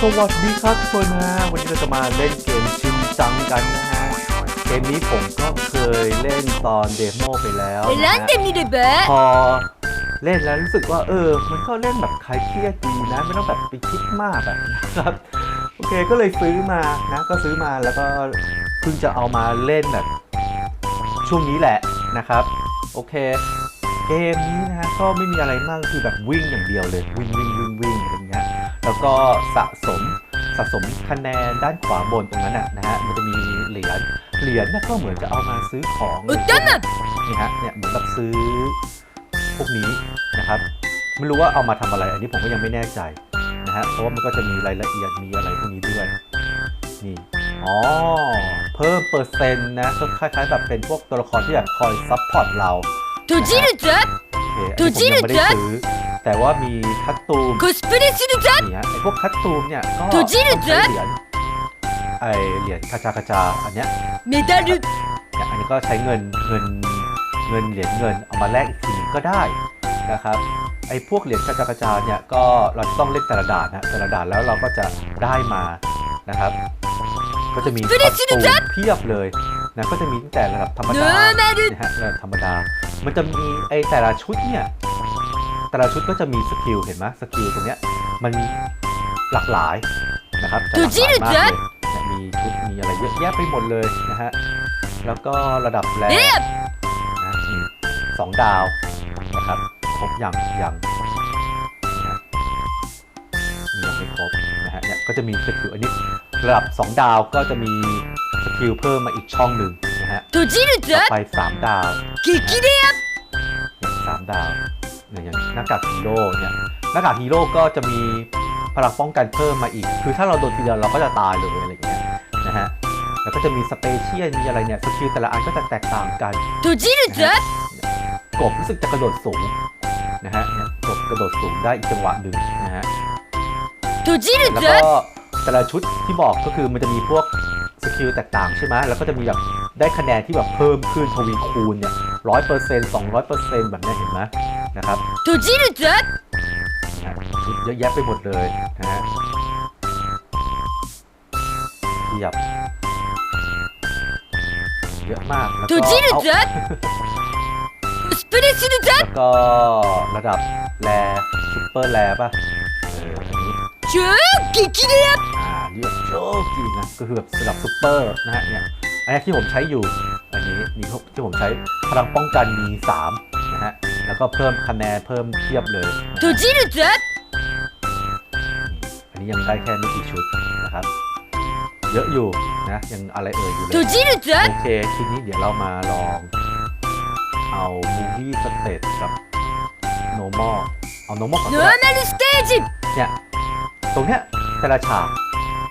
สวัสดีครับทุกคนนะฮะวันนี้เราจะมาเล่นเกมชินจังกันนะฮะ เกมนี้ผมก็เคยเล่นตอนเดโมไปแล้วนะ 選 ฮะ んでみれば พอเล่นแล้วรู้สึกว่า เออ มันก็เล่นแบบคลายเครียดดีนะ ไม่ต้องแบบไปคิดมากอะนะครับ โอเคก็เลยซื้อมานะ ก็ซื้อมาแล้วก็เพิ่งจะเอามาเล่นแบบ ช่วงนี้แหละนะครับ โอเค เกมนี้นะฮะก็ไม่มีอะไรมากคือแบบวิ่งอย่างเดียวเลย วิ่งวิ่งวิ่งวิ่งอย่างเงี้ย แล้วก็สะสมสะสมคะแนนด้านขวาบนตรงนั้นนะฮะมันจะมีเหรียญเหรียญน่ะก็เหมือนจะเอามาซื้อของนี่ฮะเนี่ยเหมือนแบบซื้อพวกนี้นะครับไม่รู้ว่าเอามาทำอะไร อันนี้ผมก็ยังไม่แน่ใจนะฮะเพราะว่ามันก็จะมีรายละเอียดมีอะไรพวกนี้ด้วยนี่อ๋อเพิ่มเปอร์เซ็นต์นะก็คล้ายๆแบบเป็นพวกตัวละครที่แบบคอยซัพพอร์ตเราถูจิรุจัดถูจิรุจัด แต่ว่ามีคัตตูม コスプレするぞ นี่ฮะไอพวกคัตตูมเนี่ยก็ ตัวจี้หรื ต้ อ องใช้เหรียญไอเหรียญคาชาคาชาอันเนี้ย メダル เนี่ยอันนี้ก็ใช้เงินเงินเงินเหรียญเงินเอามาแลกอีกทีหนึงก็ได้นะครับไอพวกเหรียญคาชาคาชาเนี่ยก็เราจะต้องเล่นแต่ละด่านนะแต่ละด่านแล้วเราก็จะได้มานะครับ ก็จะมีคัตตูมเพียบเลยนะก็จะมีตั้งแต่ระดับธรรม ノ ดา ーマル นะฮะระดับธรรมดา มันจะมีไอแต่ละชุดเนี่ย แต่ละชุดก็จะมีสกิลเห็นไหมสกิลตรงเนี้ยมันมีหลากหลายนะครับจะหลากหลายมากเลยมีชุดมีอะไรเยอะแยะไปหมดเลยนะฮะแล้วก็ระดับแรงนะสองดาวนะครับครบอย่างอย่างยังไม่ครบนะฮะเนี่ยก็จะมีสกิลอันนี้ระดับ 2 ดาวก็จะมีสกิลเพิ่มมาอีกช่องหนึ่งนะฮะต่อไป 3 ดาวกิกิเดียบสามดาว เนี่ยอย่างหน้ากากฮีโร่เนี่ยหน้ากากฮีโร่ก็จะมีพลังป้องกันเพิ่มมาอีก คือถ้าเราโดนทีเดียวเราก็จะตายเลยอะไรเงี้ยนะฮะแล้วก็จะมีสเปเชียลมีอะไรเนี่ยสกิลแต่ละอันก็จะแตกต่างกันทูจิรุจัดกบรู้สึกจะกระโดดสูงนะฮะกบกระโดดสูงได้อีกจังหวะหนึ่งนะฮะทูจิรุจัดแล้วก็แต่ละชุดที่บอกก็คือมันจะมีพวกสกิลแตกต่างใช่ไหมแล้วก็จะมีแบบได้คะแนนที่แบบเพิ่มขึ้นทวีคูณเนี่ยร้อยเปอร์เซ็นต์สองร้อยเปอร์เซ็นต์แบบนี้เห็นไหมะครับตัวจีนจัดคิปเยอะแยะไปหมดเลยนะฮะขยับเยอะมากตัวจีนเอจัดสเปรย์ซีนจัดก็ระดับแรซุปเปอร์แรป่ะ เอออันนี้ชูกิกิเดียบอ่าเรียกโชคกี่นะ ก็คือแบบระดับซุปเปอร์นะฮะเนี่ย อันนี้ที่ผมใช้อยู่ อันนี้มีที่ผมใช้พลังป้องกันมี 3 แล้วก็เพิ่มคะแนนเพิ่มเทียบเลยตัวจีนจัดอันนี้ยังได้แค่ไม่กี่ชุดนะครับ เยอะอยู่นะยังอะไรเอ่ยอยู่เลยตัวจีนจัดโอเคทีนี้เดี๋ยวเรามาลอง เอาบูฮีสเตจกับโนมอลเอาโนมอลก่อนเนมอลสเตจเนี่ยตรงเนี้ยแต่ละฉาก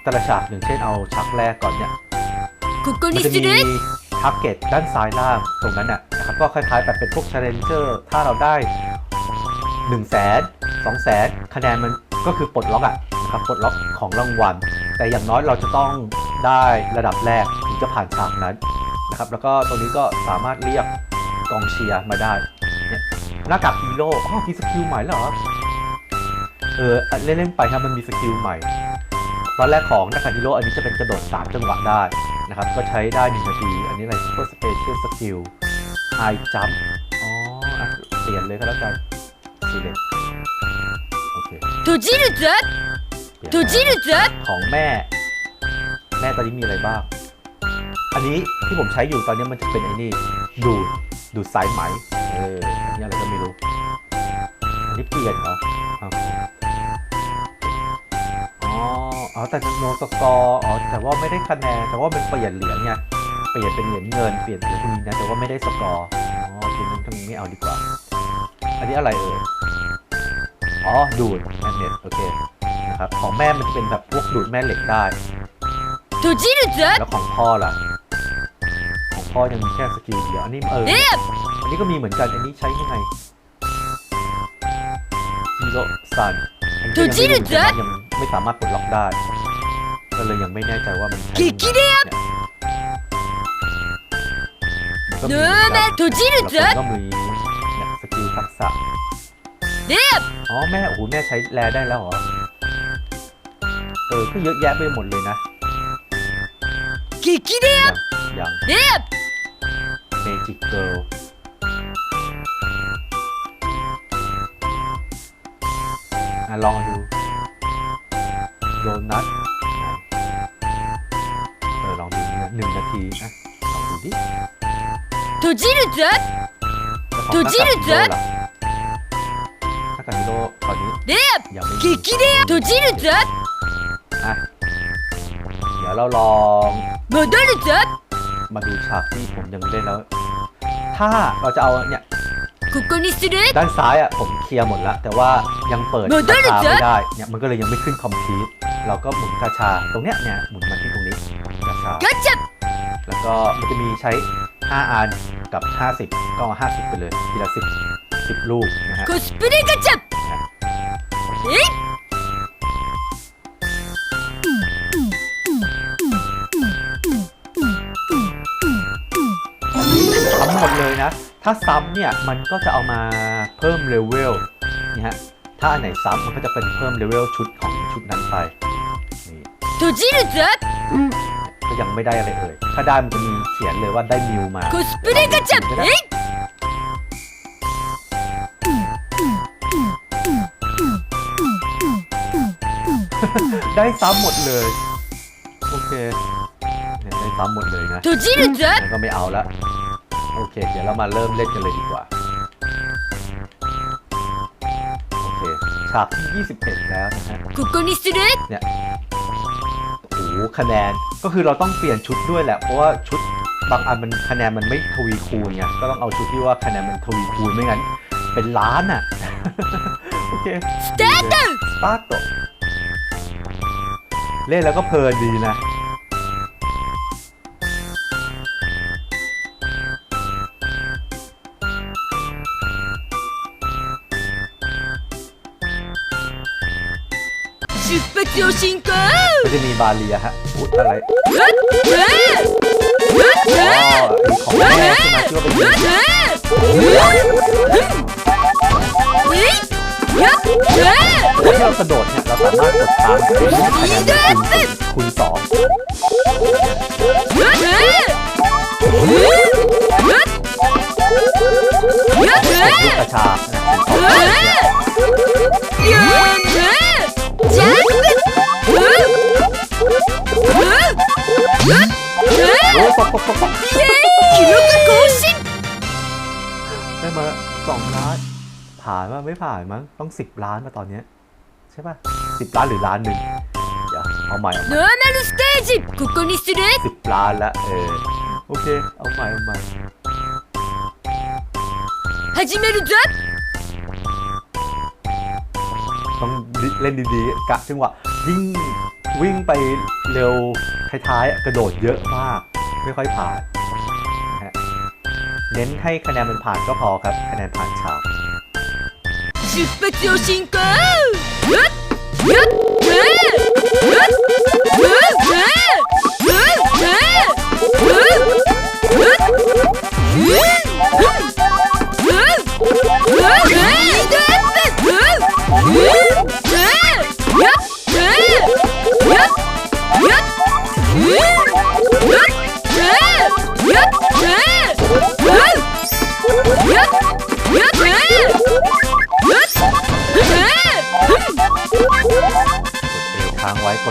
แต่ละฉากอย่างเช่นเอาฉากแรกก่อนเนี่ยมันจะมีทาร์เก็ตด้านซ้ายล่างตรงนั้นน่ะ นะครับก็คล้ายๆแบบเป็นพวก challenger ถ้าเราได้ 1 0 0 0 0แสนสองแสนคะแนนมันก็คือปลดล็อกอะนะครับปลดล็อกของรางวัล แต่อย่างน้อยเราจะต้องได้ระดับแรกถึงจะผ่านฉากนั้นนะครับแล้วก็ตรงนี้ก็สามารถเรียกกองเชียร์มาได้หน้ากากฮีโร่อ๋อมีสกิลใหม่เหรอเออเล่นๆไปครับมันมีสกิลใหม่ตอนแรกของหน้ากากฮีโร่อันนี้จะเป็นกระโดด 3 จังหวะได้นะครับ ก็ใช้ได้1นาที อันนี้อะไร Super Special Skill High Jump อ๋ออ่ะเปลี่ยนเลยก็แล้วกัน Select โอเค 閉じるぞ เปลี่ยน 閉じるぞ ของแม่ แม่ตอนนี้มีอะไรบ้าง อันนี้ที่ผมใช้อยู่ตอนนี้มันจะเป็นไอ้นี่ ดูด ดูดสายไหม เออ อันนี้อะไรก็ไม่รู้ อันนี้เปลี่ยนเหรออ้าวอ๋อ อ๋อ แต่โนสกอร์อ๋อ แต่ว่าไม่ได้คะแนน แต่ว่ามันเปลี่ยนเหรียญไง เ ปลี่ยนเป็นเหรียญเงินเปลี่ยนเป็นพวกนี้นะแต่ว่าไม่ได้สกอร์อ๋อชิ้นนั้ตรงนี้ไม่เอาดีกว่า อันนี้อะไรเอ่ยอ๋อดูดแม่เหล็กโอเคนะครับของแม่มันจะเป็นแบบพวกดูดแม่เหล็กได้แล้วของพ่อล่ะของพ่อยังมีแค่สกิลเดียวอันนี้เอออันนี้ก็มีเหมือนกันอันนี้ใช้ยังไงมีโลสันอันนี้ยังไม่ยังไม่สามารถปลดล็อกได้ก็เลยยังไม่แน่ใจว่ามันใช้ เนื้อแม่โทจิรุจัดก็มีสกิลทักษะเรียบอ๋อแม่โอ้โหแม่ใช้แลได้แล้วเหรอเออก็เยอะแยะไปหมดเลยนะกิกิเรียบยังเรียบเมจิกเกิลอะลองดูโดนัทเออลองดูหนึ่งนาทีนะลองดูดิ 閉じるぞ แล้วของ ดูจิるぞ หน้ากากฮีโร่ล่ะหน้ากากฮีโร่ตอนนี้ レ ยังไม่ ア มี 激レア閉じるぞ อ่ะเดี๋ยวเราลอง 戻るぞ มาดูฉากที่ผมยังไม่ได้แล้ว ถ้าเราจะเอาเนี่ย ここにする ด้านซ้ายอ่ะผมเคลียร์หมดแล้ว แต่ว่ายังเปิด โดนได้ กา หรือ ชา จ๊ะ ไม่ได้เนี่ยมันก็เลยยังไม่ขึ้นคอมพิวเราก็หมุนกาชาตรงเนี้ยเนี่ยหมุนมาที่ตรงนี้กาชา ガチャ แล้วก็มันจะมีใช้ 5 อัน กับ 50 ก็เอา50 ไปเลยทีละ10 10 ลูกนะฮะ コスプレガチャえい ซ้ำหมดเลยนะ ถ้าซ้ำเนี่ยมันก็จะเอามาเพิ่มเลเวลนี่ฮะถ้าอันไหนซ้ำมันก็จะเป็นเพิ่มเลเวลชุดของชุดนั้นไปนี่ 閉じるぞ ก็ ยังไม่ได้อะไรเอ่ย ถ้าได้มันจะมีเขียนเลยว่าได้มิวมา コスプレガチャえい ได้ซ้ำหมดเลย โอเคเนี่ยได้ซ้ำหมดเลยนะ 閉じるぞ งั้นก็ไม่เอาละโอเค เดี๋ยวเรามาเริ่มเล่นกันเลยดีกว่า โอเค ฉากที่ 21 แล้วนะฮะ ここにする โอ้โห คะแนน ก็คือเราต้องเปลี่ยนชุดด้วยแหละ เพราะว่าชุดบางอันมันคะแนนมันไม่ทวีคูณไง ก็ต้องเอาชุดที่ว่าคะแนนมันทวีคูณไม่งั้น เป็นล้านอ่ะ โอเค スタート สตาร์ทเล่นแล้วก็เพลินดีนะ 出発を進行 ก็ จะมีบาลีอะฮะพูดอะไรของแม่ที่มาช่วยเป็นที่เรากระโดดเนี่ยเราสามารถกดตามได้คูณสองกระชา ไม่ผ่านมั้ง ต้องสิบล้านมาตอนเนี้ยใช่ป่ะสิบล้านหรือล้านหนึ่งเดี๋ยวเอาใหม่เอาใหม่ ノーマルステージここにする สิบล้านละเออ โอเค เอาใหม่เอาใหม่ 始めるぞ ต้องเล่นดีๆ กะจังหวะวิ่งวิ่งไปเร็วท้ายๆ กระโดดเยอะมาก ไม่ค่อยผ่านนะฮะเน้นให้คะแนนมันผ่านก็พอครับ คะแนนผ่านฉาก 出発を進行うっうっうっうっうっうっうっうっうっกด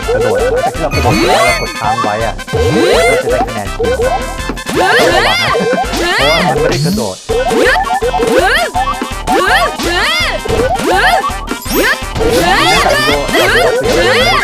กระโดดหลังจากที่เรากระโดดแล้วเรากดค้างไว้อะเราจะได้คะแนนคูณสองระวังนะเพราะว่ามันไม่ได้กระโดดไม่ได้กระโดด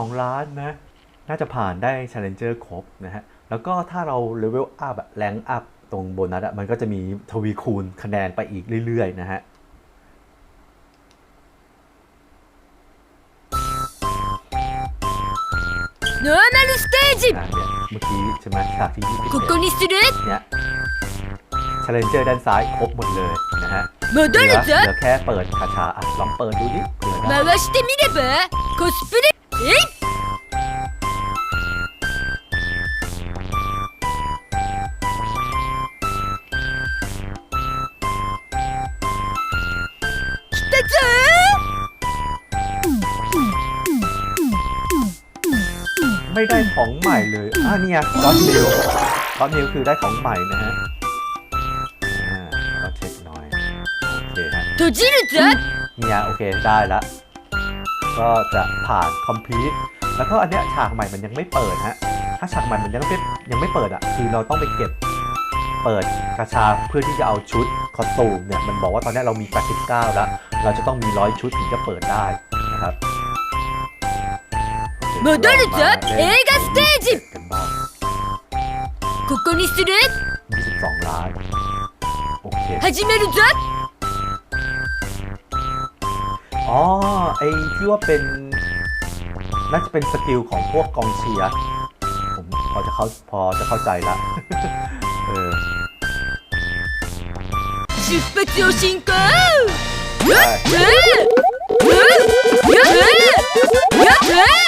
2 ล้านนะ น่าจะผ่านได้ Challenger ครบนะฮะ แล้วก็ถ้าเราเลเวลอัพแรงอัพตรงโบนัสมันก็จะมีทวีคูณคะแนนไปอีกเรื่อยๆ นะฮะเนื้อนารุสเตจิเมื่อกี้ใช่ไหมฉากที่ยี่สิบกนิสเรสเนี่ยชาเลนเจอร์ด้านซ้ายครบหมดเลยนะฮะเหลือเหลือแค่เปิดคาถาอะลองเปิดดูดิมาว่าสเตมิเดเบะคอสเพล ของใหม่เลยอ่ะเนี่ยก้อนนิวก้อนนิวคือได้ของใหม่นะฮะ อ่าเราเช็คหน่อย โอเคฮะ 閉じるぞ เนี่ยโอเคได้ละก็จะผ่านคอมพิวแล้วก็อันเนี้ยฉากใหม่มันยังไม่เปิดฮะ ถ้าฉากใหม่มันยังไม่ยังไม่เปิดอ่ะ คือเราต้องไปเก็บเปิดกระชาเพื่อที่จะเอาชุดคอสตูมเนี่ย มันบอกว่าตอนเนี้ยเรามี 89 แล้ว เราจะต้องมี 100 ชุดถึงจะเปิดได้นะครับโอเค 戻るぞ映画ステージここにする22ล้านโอเค始めるぞอ๋อไอที่ว่าเป็นน่าจะเป็นสกิลของพวกกองเชียร์ผมพอจะเข้าพอจะเข้าใจละเออ出เを進行やっやっやっやっ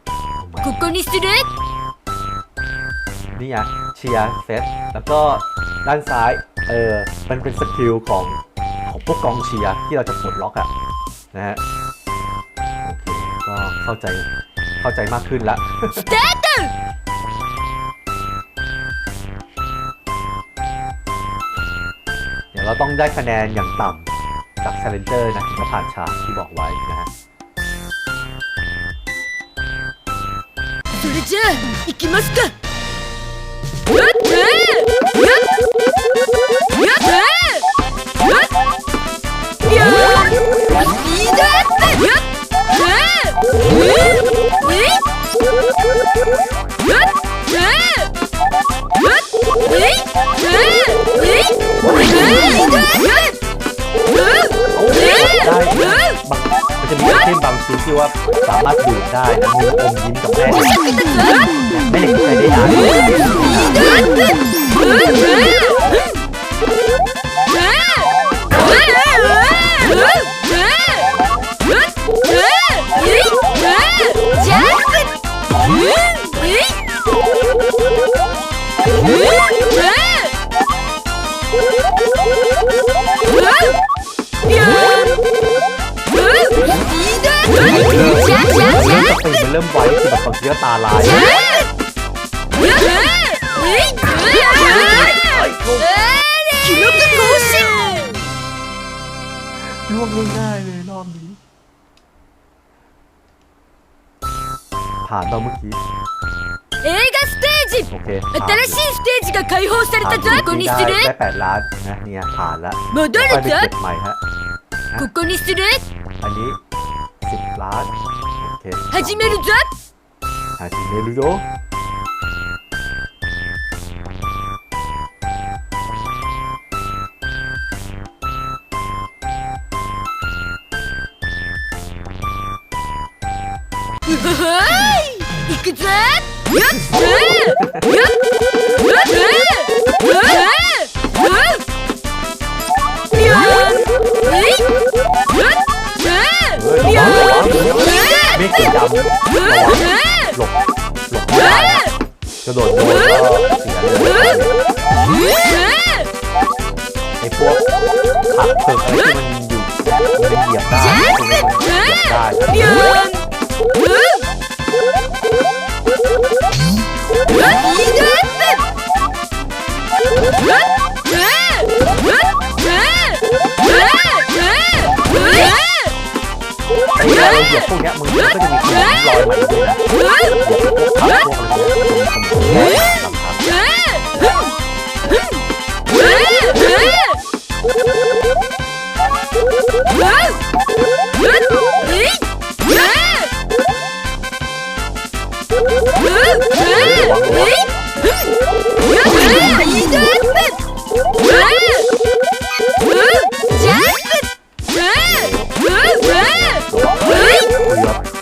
ここにする นี่ไงเชียร์เซตแล้วก็ด้านซ้าย เออ มันเป็นสกิลของของพวกกองเชียร์ที่เราจะปลดล็อกอะนะฮะ โอเค ก็เข้าใจเข้าใจมากขึ้นละ スタート เดี๋ยวเราต้องได้คะแนนอย่างต่ำจาก Challenger นะถึงจะผ่านฉากที่บอกไว้นะฮะ れじゃあ行きますか。やっやっやっやスピードアップやっええやっやっええー จะมีไอเทมบางชิ้นที่ว่าสามารถดูดได้นะมีอมยิ้มกับแม่เด็กแม่เด็กเคยได้อ่านเเริ่มไวคือแบบบางทีก็ตาลาย 記録更新 ล่วงง่ายๆเลยรอบนี้ ผ่านเราเมื่อกี้ 映画ステージ โอเคผ่าน 新しいステージが開放されたぞ ผ่าน ここに ได้ する ได้แปดล้านนะเนี่ยผ่านแล้ว 戻 ค่อย る ไป ぞ เก็บใหม่ฮะ ここにする อันนี้สิบล้าน です。始めるぞ始めるぞいくぞよっよっよっよっよっ สีดำหลบหลบกระโดดโดนก็เสียเลยไอ้พวกผักเผือกอะไรที่มันอยู่มันเหยียบได้มันเหยียบได้ เหยียบพวกเนี้ยมึงก็จะมีความลอยมาด้วยนะ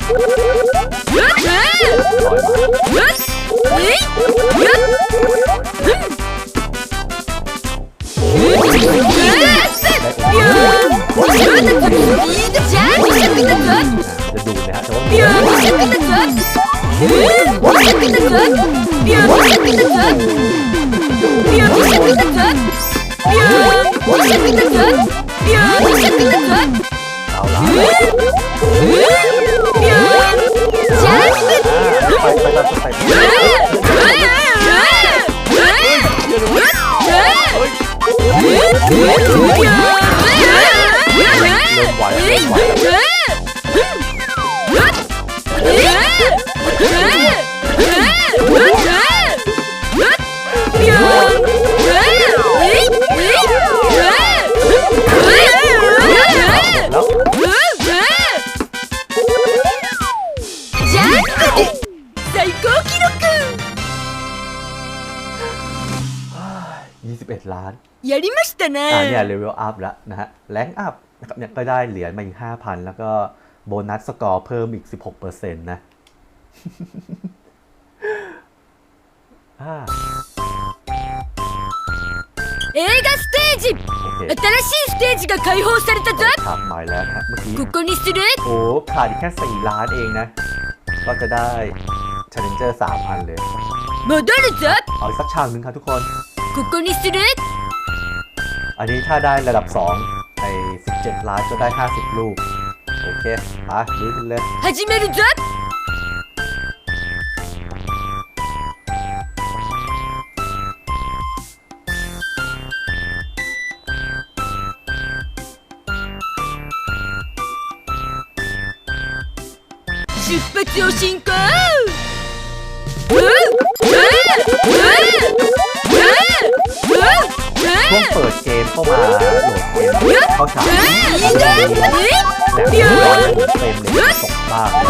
เกื ไปไปตามสเต็ปเริ่มไหวแล้วเริ่มไหวแล้ว りましたね อ่าเนี่ยเลเวลอัพแล้วนะฮะแรงอัพนะครับเนี่ยก็ได้เหรียญมาอีก5,000 แล้วก็โบนัสสกอร์เพิ่มอีก 16%นะ อ่า 映画ステージ โอเค 新しいステージが開放されたぞ ฉากใหม่แล้วนะฮะเมื่อกี้ ここにする โอ้ขาดอีกแค่ 4 ล้านเองนะ ก็จะได้ Challenger 3 อันเลย 戻るぞ เอาอีกสักฉากหนึ่งครับทุกคน ここにする อันนี้ถ้าได้ระดับ 2 ใน 17 ล้านก็ได้ 50 ลูก โอเคไปลุยกันเลย 始めるぞ出発を進行うわうわうわうわうわうわ องเปิดเกมเข้ามาโหลดเกมเข้าฉากแต่ว่าเกมเล็กตกบ้างเ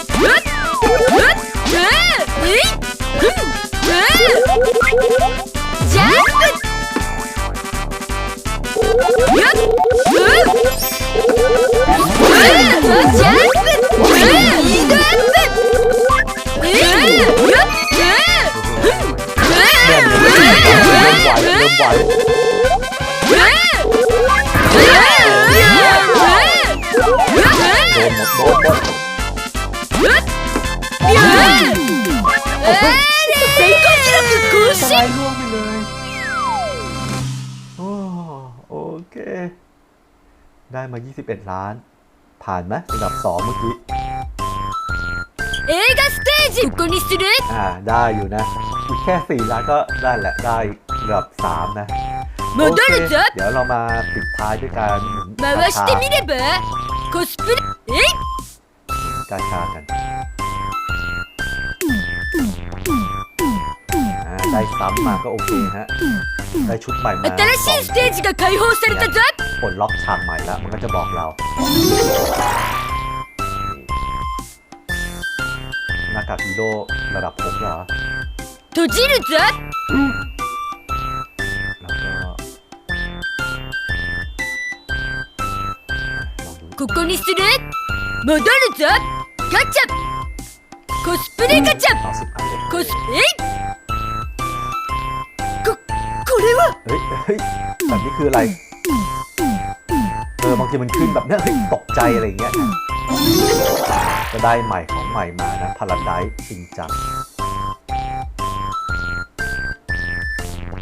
ได้มา 21 ล้าน ผ่านไหมระดับ 2 เมื่อกี้ 映画ステージここにする อ่า ได้อยู่นะ อีกแค่ 4 ล้านก็ได้แหละ ได้ระดับ 3 นะ 戻 โอเค るぞ เดี๋ยวเรามาปิดท้ายด้วยการหมุน 回してみればコスプレえい กาชากันอ่าได้ซ้ำมาก็โอเคฮะ ได้ชุดใหม่มา 新しいステージが解放されたぞ ปลดล็อกฉากใหม่แล้ว มันก็จะบอกเราหน้ากากฮีโร่ระดับ6เหรอ 閉じるぞ แล้วก็ลองดู ここにする戻るぞガチャコスプレガチャ เอาสุดอันเลย コスえい วะเฮ้ยเฮ้ยแบบนี้คืออะไรเออบางทีมันขึ้นแบบนี้ตกใจอะไรเงี้ยก็ได้ใหม่ของใหม่มานะพาราไดซ์จริงจัง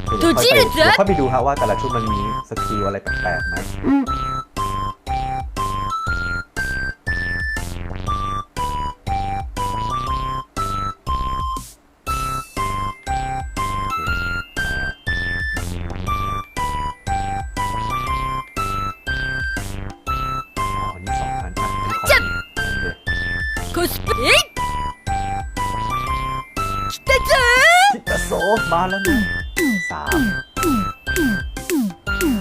เดี๋ยวค่อยไปดูฮะว่าแต่ละชุดมันมีสกิลอะไรแปลกๆไหมโซมาแล้วนะสาม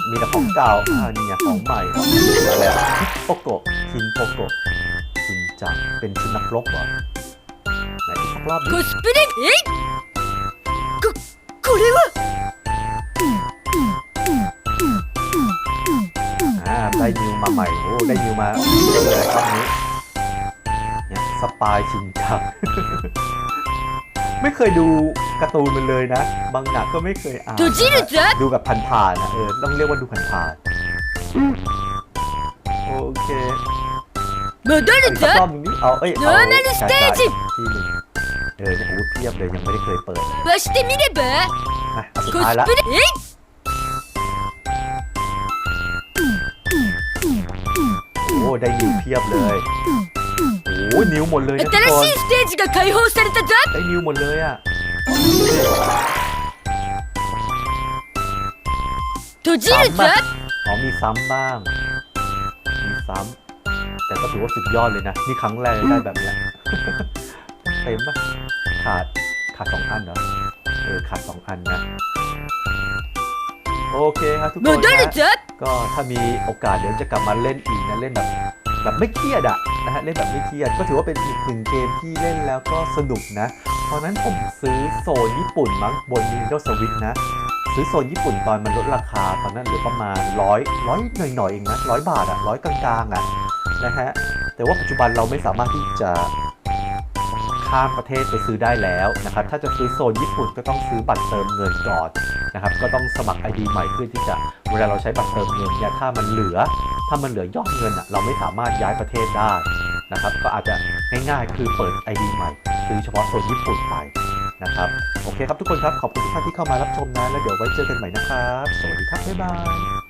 มีแต่ของเก่าอ่านี่ไงของใหม่มาแล้วโปโกะทินโปโกะทินจังเป็นชุดนักรบเหรอไหนอีกสักรอบหนึง コスプレえいここれは อ่าได้นิวมาใหม่โอ้ได้นิวมาเยอะเลยรอบนี้เนี่ยสปายชินจัง ไม่เคยดูการ์ตูนมันเลยนะ บางหนังก็ไม่เคยอ่าน 閉じるぞ ดูแบบผ่านๆนะเออต้องเรียกว่าดูผ่านๆโอเค 戻る อีกสัก ぞ รอบหนึงนี่เอาเอ้ย ノーマルステージ ที่หนึ่งเออเนี่ยโอ้เพียบเลยยังไม่ได้เคยเปิด 回してみれば อ่ะเอาสุด コ ท้าย ス ละ プレえい โอ้ได้นิวเพียบเลย โอ้นิวหมดเลยนะทุก 新 คน しいステージが解放されたぞ ได้นิวหมดเลยอ่ะ 閉じるぞ อ๋อมีซ้ำบ้าง มีซ้ำแต่ก็ถือว่าสุดยอดเลยนะ นี่ครั้งแรกได้แบบเนี้ย เต็มปะขาด ขาดสองอันเหรอ เออ ขาดสองอันนะ โอเคครับทุกคน 戻る นะ ぞ ก็ถ้ามีโอกาสเดี๋ยวจะกลับมาเล่นอีกนะ เล่นแบบแบบไม่เครียดอะ นะฮะเล่นแบบไม่เครียดก็ถือว่าเป็นอีกหนึ่งเกมที่เล่นแล้วก็สนุกนะตอนนั้นผมซื้อโซนญี่ปุ่นมั้งบน Nintendo Switch นะซื้อโซนญี่ปุ่นตอนมันลดราคาตอนนั้นเหลือประมาณร้อยร้อยหน่อยๆเองนะร้อยบาทอะร้อยกลางๆอะนะฮะแต่ว่าปัจจุบันเราไม่สามารถที่จะข้ามประเทศไปซื้อได้แล้วนะครับ ถ้าจะซื้อโซนญี่ปุ่นก็ต้องซื้อบัตรเติมเงินก่อนนะครับ ก็ต้องสมัคร ID ใหม่เพื่อที่จะเวลาเราใช้บัตรเติมเงินเนี่ยถ้ามันเหลือ ถ้ามันเหลือยอดเงินอะเราไม่สามารถย้ายประเทศได้นะครับ ก็อาจจะง่ายๆ คือเปิด ID ใหม่ซื้อเฉพาะโซนญี่ปุ่นไปนะครับโอเคครับทุกคนครับขอบคุณทุกท่านที่เข้ามารับชมนะ แล้วเดี๋ยวไว้เจอกันใหม่นะครับ สวัสดีครับบ๊ายบาย